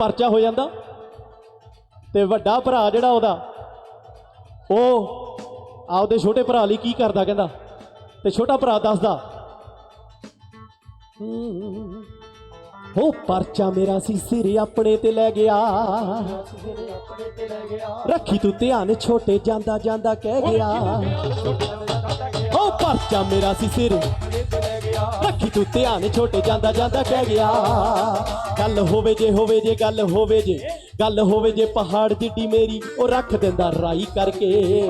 ਪਰਚਾ ਹੋ ਜਾਂਦਾ ਤੇ ਵੱਡਾ ਭਰਾ ਜਿਹੜਾ ਉਹਦਾ, ਉਹ ਆਪਦੇ ਛੋਟੇ ਭਰਾ ਲਈ ਕੀ ਕਰਦਾ ਕਹਿੰਦਾ, ਤੇ ਛੋਟਾ ਭਰਾ ਦੱਸਦਾ ਉਹ ਪਰਚਾ ਮੇਰਾ ਸੀ ਸਿਰ ਆਪਣੇ ਤੇ ਲੈ ਗਿਆ। ਰੱਖੀ ਤੂੰ ਧਿਆਨ, ਛੋਟੇ ਜਾਂਦਾ ਜਾਂਦਾ ਕਹਿ ਗਿਆ। ਉਹ ਪਰਚਾ ਮੇਰਾ ਸੀ ਸਿਰ ਰੱਖੀ ਤੂੰ ਧਿਆਨ ਛੋਟੇ ਜਾਂਦਾ ਜਾਂਦਾ ਕਹਿ ਗਿਆ। ਗੱਲ ਹੋਵੇ ਜੇ ਹੋਵੇ ਜੇ, ਗੱਲ ਹੋਵੇ ਜੇ, ਗੱਲ ਹੋਵੇ ਜੇ ਪਹਾੜ ਜਿੱਡੀ ਮੇਰੀ, ਉਹ ਰੱਖ ਦਿੰਦਾ ਰਾਈ ਕਰਕੇ।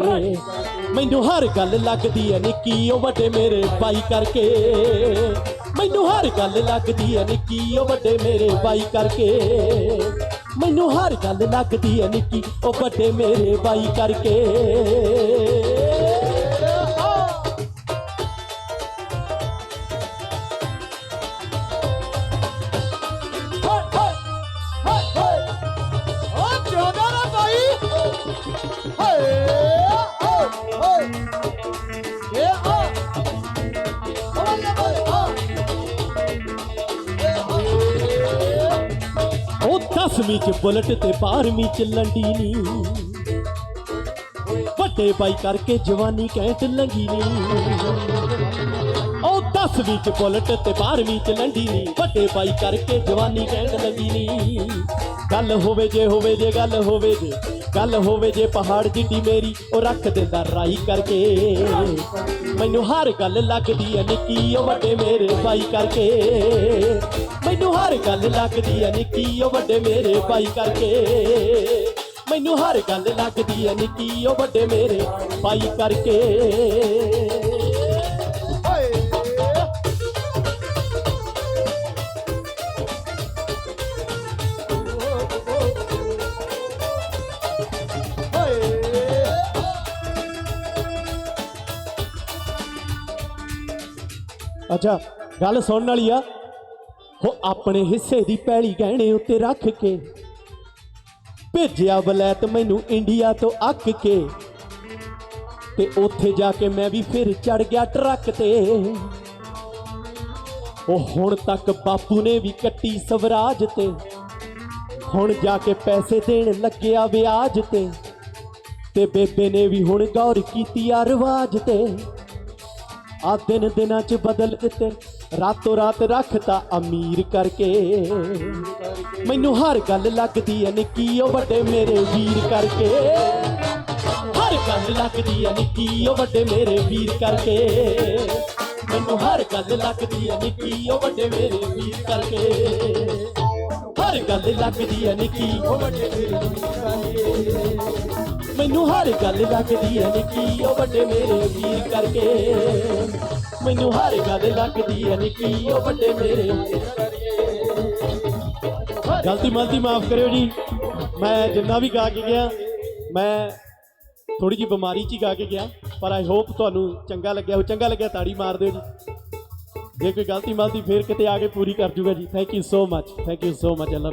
ਮੈਨੂੰ ਹਰ ਗੱਲ ਲੱਗਦੀ ਐ ਨਿੱਕੀ, ਉਹ ਵੱਡੇ ਮੇਰੇ ਬਾਈ ਕਰਕੇ। ਮੈਨੂੰ ਹਰ ਗੱਲ ਲੱਗਦੀ ਐ ਨਿੱਕੀ, ਉਹ ਵੱਡੇ ਮੇਰੇ ਬਾਈ ਕਰਕੇ। ਮੈਨੂੰ ਹਰ ਗੱਲ ਲੱਗਦੀ ਐ ਨਿੱਕੀ, ਉਹ ਵੱਡੇ ਮੇਰੇ ਬਾਈ ਕਰਕੇ। ਉਹ 10ਵੀਂ ਚ ਬੁਲਟ ਤੇ 12ਵੀਂ ਚ ਲੰਡੀ ਨੀ ਵੱਡੇ ਬਾਈ ਕਰਕੇ ਜਵਾਨੀ ਕਹਿ ਲੰਗੀ ਨੀ 10ਵੀਂ ਚ ਬੁਲਟ ਤੇ 12ਵੀਂ ਚ ਲੰਡੀ ਨੀ, ਵੱਡੇ ਬਾਈ ਕਰਕੇ ਜਵਾਨੀ ਕਹਿਣ ਲੱਗੀ ਨੀ। ਗੱਲ ਹੋਵੇ ਜੇ ਹੋਵੇ ਜੇ, ਗੱਲ ਹੋਵੇ ਜੇ, ਗੱਲ ਹੋਵੇ ਜੇ ਪਹਾੜ ਜਿੱਡੀ ਮੇਰੀ, ਉਹ ਰੱਖ ਦਿੰਦਾ ਰਾਈ ਕਰਕੇ। ਮੈਨੂੰ ਹਰ ਗੱਲ ਲੱਗਦੀ ਐ ਨਿੱਕੀ, ਉਹ ਵੱਡੇ ਮੇਰੇ ਬਾਈ ਕਰਕੇ। ਮੈਨੂੰ ਹਰ ਗੱਲ ਲੱਗਦੀ ਐ ਨਿੱਕੀ, ਉਹ ਵੱਡੇ ਮੇਰੇ ਬਾਈ ਕਰਕੇ। ਮੈਨੂੰ ਹਰ ਗੱਲ ਲੱਗਦੀ ਐ ਨਿੱਕੀ, ਉਹ ਵੱਡੇ ਮੇਰੇ ਬਾਈ ਕਰਕੇ। ਅੱਛਾ, ਗੱਲ ਸੁਣਨ ਵਾਲੀ ਆ। ਹੋ ਆਪਣੇ ਹਿੱਸੇ ਦੀ ਪੈਲੀ ਗਹਿਣੇ ਉੱਤੇ ਰੱਖ ਕੇ ਭੇਜਿਆ ਬਲੈਤ ਮੈਨੂੰ ਇੰਡੀਆ ਤੋਂ ਅੱਕ ਕੇ। ਤੇ ਉੱਥੇ ਜਾ ਕੇ ਮੈਂ ਵੀ ਫਿਰ ਚੜ ਗਿਆ ਟਰੱਕ ਤੇ। ਉਹ ਹੁਣ ਤੱਕ ਬਾਪੂ ਨੇ ਵੀ ਕੱਟੀ ਸਵਰਾਜ ਤੇ। ਹੁਣ ਜਾ ਕੇ ਪੈਸੇ ਦੇਣ ਲੱਗਿਆ ਵਿਆਜ ਤੇ। ਤੇ ਬੇਬੇ ਨੇ ਵੀ ਹੁਣ ਗੌਰ ਕੀਤੀ ਆ ਰਿਵਾਜ ਤੇ। ਆ ਦਿਨ ਦਿਨਾਂ ਚ ਬਦਲ ਦਿੱਤੇ, ਰਾਤੋਂ ਰਾਤ ਰੱਖਤਾ ਅਮੀਰ ਕਰਕੇ। ਮੈਨੂੰ ਹਰ ਗੱਲ ਲੱਗਦੀ ਐ ਨਿੱਕੀ, ਉਹ ਵੱਡੇ ਮੇਰੇ ਵੀਰ ਕਰਕੇ। ਹਰ ਗੱਲ ਲੱਗਦੀ ਐ ਨਿੱਕੀ, ਉਹ ਵੱਡੇ ਮੇਰੇ ਵੀਰ ਕਰਕੇ। ਮੈਨੂੰ ਹਰ ਗੱਲ ਲੱਗਦੀ ਐ ਨਿੱਕੀ, ਉਹ ਵੱਡੇ ਮੇਰੇ ਵੀਰ ਕਰਕੇ। ਹਰ ਗੱਲ ਲੱਗਦੀ ਐ ਨਿੱਕੀ, ਉਹ ਵੱਡੇ ਮੇਰੇ ਵੀਰ ਕਰਕੇ। ਮੈਨੂੰ ਹਰ ਗੱਲ ਲੱਗਦੀ ਐ ਨਿੱਕੀ, ਉਹ ਵੱਡੇ ਮੇਰੇ ਵੀਰ ਕਰਕੇ। ਮੈਨੂੰ ਹਰ ਗੱਲ ਲੱਗਦੀ ਐ ਨਿੱਕੀ, ਉਹ ਵੱਡੇ ਮੇਰੇ ਗਲਤੀ ਮਲਤੀ ਮਾਫ ਕਰਿਓ ਜੀ। ਮੈਂ ਜਿੰਨਾ ਵੀ ਗਾ ਕੇ ਗਿਆ, ਮੈਂ ਥੋੜੀ ਜੀ ਬਿਮਾਰੀ 'ਚ ਹੀ ਗਾ ਕੇ ਗਿਆ, ਪਰ ਆਈ ਹੋਪ ਤੁਹਾਨੂੰ ਚੰਗਾ ਲੱਗਿਆ ਹੋ ਚੰਗਾ ਲੱਗਿਆ ਤਾੜੀ ਮਾਰ ਦਿਓ ਜੀ। ਜੇ ਕੋਈ ਗਲਤੀ ਮਲਤੀ ਫੇਰ ਕਿਤੇ ਆ ਕੇ ਪੂਰੀ ਕਰ ਜੂਗਾ ਜੀ। Thank you so much thank you so much I love